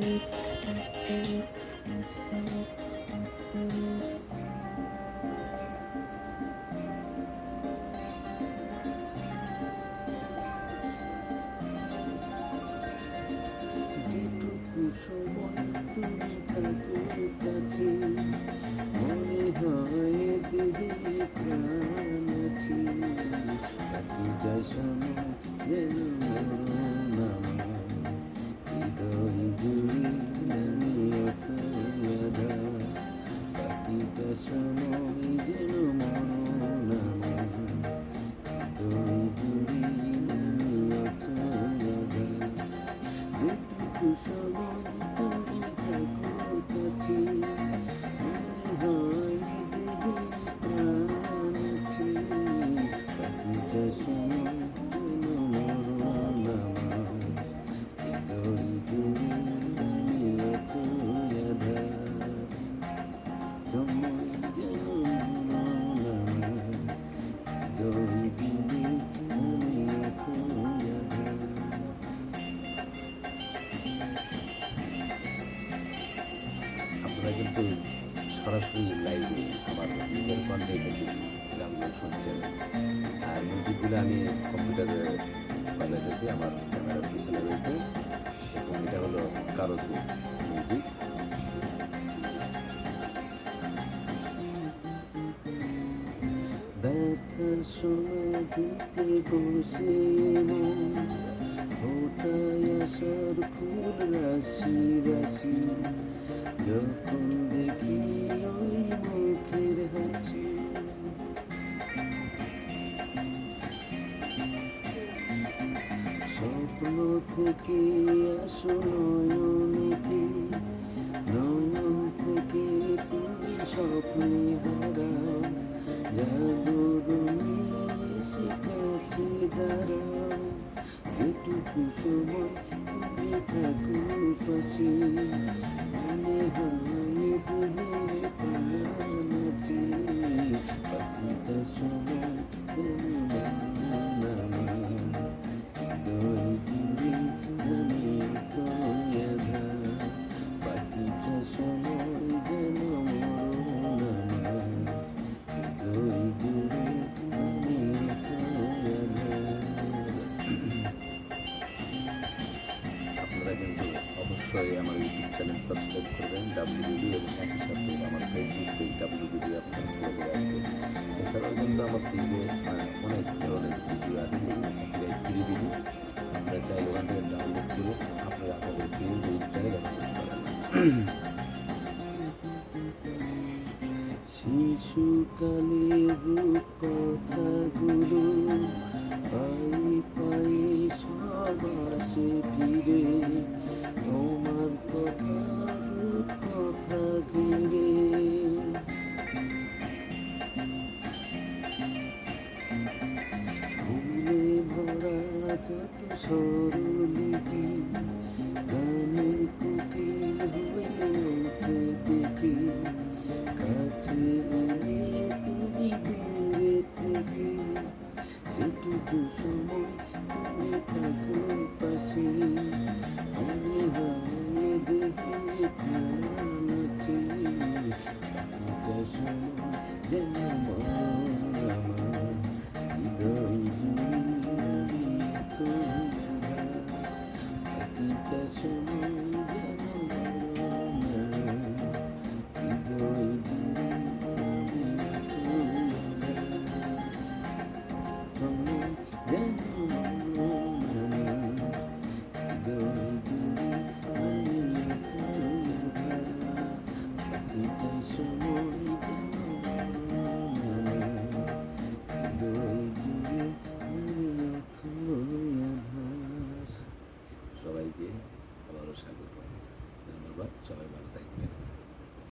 Thank you. আপনারা কিন্তু সরাসরি লাইভে আমার নিজের কন্টে কিন্তু গানগুলো শুনছেন। আর মিউজিকগুলো আমি কম্পিউটারে বাজাইতেছি আমার ক্যামেরার পিছনে রয়েছে। এবং এটা হলো কারও মিউজিক ব্যথার সময় দিতে বসে থেকে আসো নয়নেতে নয়ন থেকে তুমি স্বপ্নে হারাও জাগরণে এসে কাছে যেটুকু তোমার থাকুন পাশে, মনে হয় অবশ্যই আমার ইউটিউব চ্যানেল সাবস্ক্রাইব করবেন ডাব্লিউডি এবং একই সাথে আমার ফেসবুক পেজ ডাব্লিউডি আপনার ফলো করে আসবেন। এছাড়াও কিন্তু আমার পেজে অনেক ধরনের ভিডিও আছে যেগুলো ফ্রি ভিডিও আপনারা চাইলে ওখান থেকে ডাউনলোড করে আপনারা আপনাদের পেজ ইউটিউবে ব্যবহার করেন। শিশুকালের রূপ কথাগুলো পাই পাই সব ফিরে। সরলিপি গানের কুকিল হয়ে ওঠে দেখি কাছে এলে তুমি দূরে থেকে যেটুকু সময় তুমি থাকো।